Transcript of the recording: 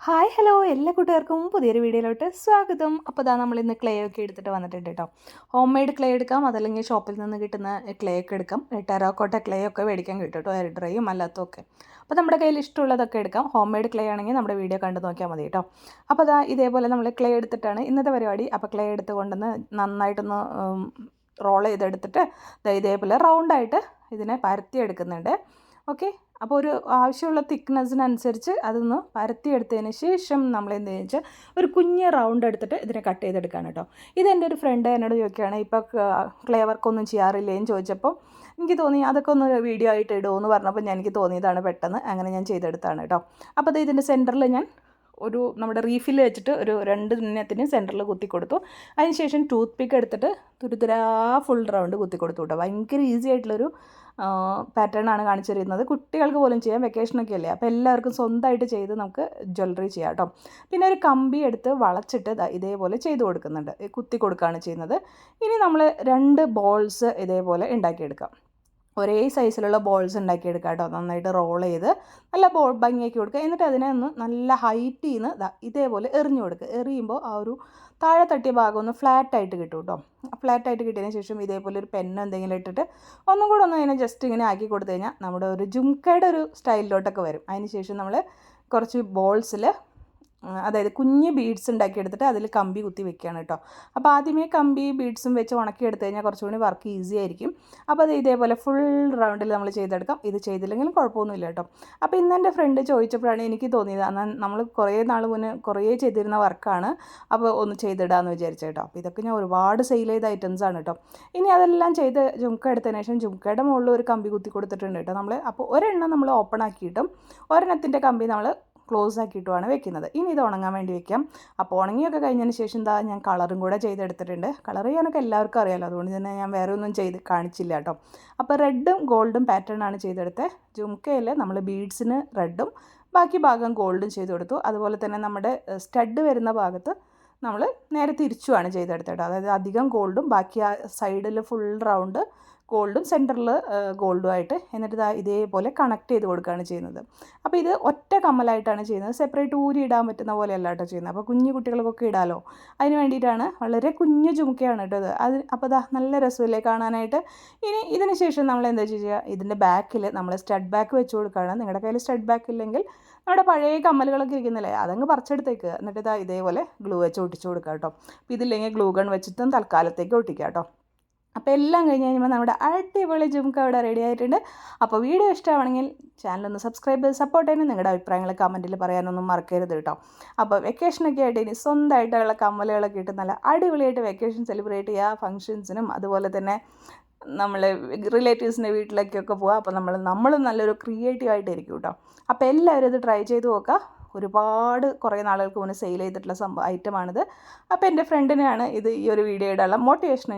Hi hello എല്ലാ കൂട്ടുകാർക്കും പുതിയൊരു വീഡിയോയിലോട്ട് സ്വാഗതം. അപ്പോൾ ഇതാ നമ്മൾ ഇന്ന് ക്ലേ ഒക്കെ എടുത്തിട്ട് വന്നിട്ടുണ്ട് കേട്ടോ ഹോം മെയ്ഡ് ക്ലേ എടുക്കാം അതല്ലെങ്കിൽ ഷോപ്പിൽ നിന്ന് കിട്ടുന്ന ക്ലേ ഒക്കെ എടുക്കാം. ടെറാക്കോട്ട ക്ലേ ഒക്കെ മേടിക്കാൻ കിട്ടും കേട്ടോ എയർ ഡ്രൈയും അല്ലാത്തതും ഒക്കെ. അപ്പോൾ നമ്മുടെ കയ്യിൽ ഇഷ്ടമുള്ളതൊക്കെ എടുക്കാം. ഹോം മെയ്ഡ് ക്ലേ ആണെങ്കിൽ നമ്മുടെ വീഡിയോ കണ്ടു നോക്കിയാൽ മതി കേട്ടോ അപ്പോൾ അതാ ഇതേപോലെ നമ്മൾ ക്ലേ എടുത്തിട്ടാണ് ഇന്നത്തെ പരിപാടി. അപ്പോൾ ക്ലേ എടുത്ത് കൊണ്ടുവന്ന് നന്നായിട്ടൊന്ന് റോൾ ചെയ്തെടുത്തിട്ട് ഇതേപോലെ റൗണ്ടായിട്ട് ഇതിനെ പരത്തി എടുക്കുന്നുണ്ട് ഓക്കെ അപ്പോൾ ഒരു ആവശ്യമുള്ള തിക്നെസ്സിനനുസരിച്ച് അതൊന്ന് പരത്തിയെടുത്തതിന് ശേഷം നമ്മൾ എന്ത് വെച്ചാൽ ഒരു കുഞ്ഞ് റൗണ്ട് എടുത്തിട്ട് ഇതിനെ കട്ട് ചെയ്തെടുക്കുകയാണ് കേട്ടോ. ഇതെന്റെ ഒരു ഫ്രണ്ട് എന്നോട് ചോദിക്കുകയാണ് ഇപ്പോൾ ക്ലേ വർക്കൊന്നും ചെയ്യാറില്ലേന്ന് ചോദിച്ചപ്പോൾ എനിക്ക് തോന്നി അതൊക്കെ ഒന്ന് വീഡിയോ ആയിട്ട് ഇടുമോ എന്ന് പറഞ്ഞപ്പോൾ ഞാൻ എനിക്ക് തോന്നിയതാണ് പെട്ടെന്ന് അങ്ങനെ ഞാൻ ചെയ്തെടുത്താണ് കേട്ടോ. അപ്പോൾ അത് ഇതിന്റെ സെന്ററിൽ ഞാൻ ഒരു നമ്മുടെ റീഫിൽ വെച്ചിട്ട് ഒരു രണ്ട് ദിനത്തിന് സെന്ററിൽ കുത്തി കൊടുത്തു അതിനുശേഷം ടൂത്ത് പിക്ക് എടുത്തിട്ട് തുരുതുരാ ഫുൾ റൗണ്ട് കുത്തി കൊടുത്തു കേട്ടോ ഭയങ്കര ഈസി ആയിട്ടുള്ളൊരു പാറ്റേൺ ആണ് കാണിച്ചു തരുന്നത്. കുട്ടികൾക്ക് പോലും ചെയ്യാം വെക്കേഷനൊക്കെ അല്ലേ? അപ്പോൾ എല്ലാവർക്കും സ്വന്തമായിട്ട് ചെയ്ത് നമുക്ക് ജ്വല്ലറി ചെയ്യാം കേട്ടോ പിന്നെ ഒരു കമ്പി എടുത്ത് വളച്ചിട്ട് ഇതേപോലെ ചെയ്ത് കൊടുക്കുന്നുണ്ട്. കുത്തി കൊടുക്കുകയാണ് ചെയ്യുന്നത്. ഇനി നമ്മൾ രണ്ട് ബോൾസ് ഇതേപോലെ ഉണ്ടാക്കിയെടുക്കാം. ഒരേ സൈസിലുള്ള ബോൾസ് ഉണ്ടാക്കിയെടുക്കുക കേട്ടോ നന്നായിട്ട് റോൾ ചെയ്ത് നല്ല ബോൾ ഭംഗിയാക്കി കൊടുക്കുക എന്നിട്ട് അതിനെ ഒന്ന് നല്ല ഹൈറ്റിൽ നിന്ന് ഇതേപോലെ എറിഞ്ഞു കൊടുക്കുക എറിയുമ്പോൾ ആ ഒരു താഴെ തട്ടിയ ഭാഗം ഒന്ന് ഫ്ലാറ്റായിട്ട് കിട്ടും കേട്ടോ ഫ്ലാറ്റായിട്ട് കിട്ടിയതിന് ശേഷം ഇതേപോലെ ഒരു പെണ്ണ് എന്തെങ്കിലും ഇട്ടിട്ട് ഒന്നും കൂടെ ഒന്ന് അതിനെ ജസ്റ്റ് ഇങ്ങനെ ആക്കി കൊടുത്തു കഴിഞ്ഞാൽ നമ്മുടെ ഒരു ജുംക്കയുടെ ഒരു സ്റ്റൈലിലോട്ടൊക്കെ വരും. അതിന് ശേഷം നമ്മൾ കുറച്ച് ബോൾസിൽ അതായത് കുഞ്ഞ് ബീഡ്സ് ഉണ്ടാക്കിയെടുത്തിട്ട് അതിൽ കമ്പി കുത്തി വെക്കുകയാണ് കേട്ടോ. അപ്പോൾ ആദ്യമേ കമ്പി ബീഡ്സും വെച്ച് ഉണക്കിയെടുത്ത് കഴിഞ്ഞാൽ കുറച്ചുകൂടി വർക്ക് ഈസി ആയിരിക്കും. അപ്പോൾ അത് ഇതേപോലെ ഫുൾ റൗണ്ടിൽ നമ്മൾ ചെയ്തെടുക്കാം. ഇത് ചെയ്തില്ലെങ്കിലും കുഴപ്പമൊന്നുമില്ല കേട്ടോ. അപ്പോൾ ഇന്ന് എന്റെ ഫ്രണ്ട് ചോദിച്ചപ്പോഴാണ് എനിക്ക് തോന്നിയത്. എന്നാൽ നമ്മൾ കുറേ നാൾ മുന്നേ കുറേ ചെയ്തിരുന്ന വർക്കാണ് അപ്പോൾ ഒന്ന് ചെയ്തിടാമെന്ന് വിചാരിച്ചു കേട്ടോ. അപ്പോൾ ഇതൊക്കെ ഞാൻ ഒരുപാട് സെയിൽ ചെയ്ത ഐറ്റംസ് ആണ് കേട്ടോ. ഇനി അതെല്ലാം ചെയ്ത് ജുംക്ക എടുത്തതിന് ശേഷം ജുംക്കയുടെ മുകളിൽ ഒരു കമ്പി കുത്തി കൊടുത്തിട്ടുണ്ട് കേട്ടോ നമ്മൾ അപ്പോൾ ഒരെണ്ണം നമ്മൾ ഓപ്പൺ ആക്കിയിട്ടും ഒരെണ്ണത്തിന്റെ കമ്പി നമ്മൾ ക്ലോസ് ആക്കിയിട്ടുമാണ് വെക്കുന്നത്. ഇനി ഇത് ഉണങ്ങാൻ വേണ്ടി വെക്കാം. അപ്പോൾ ഉണങ്ങിയൊക്കെ കഴിഞ്ഞതിന് ശേഷം എന്താ ഞാൻ കളറും കൂടെ ചെയ്തെടുത്തിട്ടുണ്ട്. കളർ ചെയ്യാനൊക്കെ എല്ലാവർക്കും അറിയാമല്ലോ അതുകൊണ്ട് തന്നെ ഞാൻ വേറെ ഒന്നും ചെയ്ത് കാണിച്ചില്ല കേട്ടോ. അപ്പോൾ റെഡും ഗോൾഡും പാറ്റേൺ ആണ് ചെയ്തെടുത്തത് ജുംക്കയിൽ നമ്മൾ ബീഡ്സിന് റെഡും ബാക്കി ഭാഗം ഗോൾഡും ചെയ്ത് കൊടുത്തു. അതുപോലെ തന്നെ നമ്മുടെ സ്റ്റഡ് വരുന്ന ഭാഗത്ത് നമ്മൾ നേരെ തിരിച്ചുമാണ് ചെയ്തെടുത്തത് അതായത് അധികം ഗോൾഡും ബാക്കി ആ സൈഡിൽ ഫുൾ റൗണ്ട് ഗോൾഡും സെന്ററിൽ ഗോൾഡും ആയിട്ട് എന്നിട്ട് ഇതാ ഇതേപോലെ കണക്ട് ചെയ്ത് കൊടുക്കുകയാണ് ചെയ്യുന്നത്. അപ്പോൾ ഇത് ഒറ്റ കമ്മലായിട്ടാണ് ചെയ്യുന്നത്. സെപ്പറേറ്റ് ഊരി ഇടാൻ പറ്റുന്ന പോലെയല്ല കേട്ടോ ചെയ്യുന്നത്. അപ്പോൾ കുഞ്ഞു കുട്ടികൾക്കൊക്കെ ഇടാലോ? അതിന് വേണ്ടിയിട്ടാണ് വളരെ കുഞ്ഞു ചുമക്കയാണ് കേട്ടോ അത് അപ്പോൾ ഇതാ നല്ല രസമല്ലേ കാണാനായിട്ട്? ഇനി ഇതിന് ശേഷം നമ്മൾ എന്താ ചെയ്യുക? ഇതിന്റെ ബാക്കിൽ നമ്മൾ സ്റ്റഡ് ബാക്ക് വെച്ച് കൊടുക്കുകയാണ്. നിങ്ങളുടെ കയ്യിൽ സ്റ്റഡ് ബാക്ക് ഇല്ലെങ്കിൽ നമ്മുടെ പഴയ കമ്മലുകളൊക്കെ ഇരിക്കുന്നില്ലേ? അതങ്ങ് പറിച്ചെടുത്തേക്ക്. എന്നിട്ട് ഇതാ ഇതേപോലെ ഗ്ലൂ വെച്ച് ഒട്ടിച്ച് കൊടുക്കുക കേട്ടോ. അപ്പോൾ ഇതില്ലെങ്കിൽ ഗ്ലൂ ഗൺ വെച്ചിട്ടും തൽക്കാലത്തേക്ക് ഒട്ടിക്കുക കേട്ടോ. അപ്പോൾ എല്ലാം കഴിഞ്ഞ് കഴിയുമ്പോൾ നമ്മുടെ അടിപൊളി ജുംക്ക അവിടെ റെഡി ആയിട്ടുണ്ട്. അപ്പോൾ വീഡിയോ ഇഷ്ടമാണെങ്കിൽ ചാനലൊന്ന് സബ്സ്ക്രൈബ് ചെയ്ത് സപ്പോർട്ട് ചെയ്യാനും നിങ്ങളുടെ അഭിപ്രായങ്ങൾ കമന്റിൽ പറയാനൊന്നും മറക്കരുത് കേട്ടോ. അപ്പോൾ വെക്കേഷനൊക്കെ ആയിട്ട് ഇനി സ്വന്തമായിട്ടുള്ള കമ്മലുകളൊക്കെ ഇട്ട് നല്ല അടിപൊളിയായിട്ട് വെക്കേഷൻ സെലിബ്രേറ്റ് ചെയ്യുക. ഫങ്ഷൻസിനും അതുപോലെ തന്നെ നമ്മൾ റിലേറ്റീവ്സിന്റെ വീട്ടിലേക്കൊക്കെ പോവുക. അപ്പോൾ നമ്മൾ നമ്മളും നല്ലൊരു ക്രിയേറ്റീവ് ആയിട്ടിരിക്കും കേട്ടോ. അപ്പോൾ എല്ലാവരും ഇത് ട്രൈ ചെയ്ത് നോക്കുക. ഒരുപാട് കുറേ നാളുകൾക്ക് മുന്നേ സെയിൽ ചെയ്തിട്ടുള്ള സംഭവം ഐറ്റമാണിത് അപ്പോൾ എന്റെ ഫ്രണ്ടിനെയാണ് ഇത് ഈ ഒരു വീഡിയോ ഇടാനുള്ള മോട്ടിവേഷൻ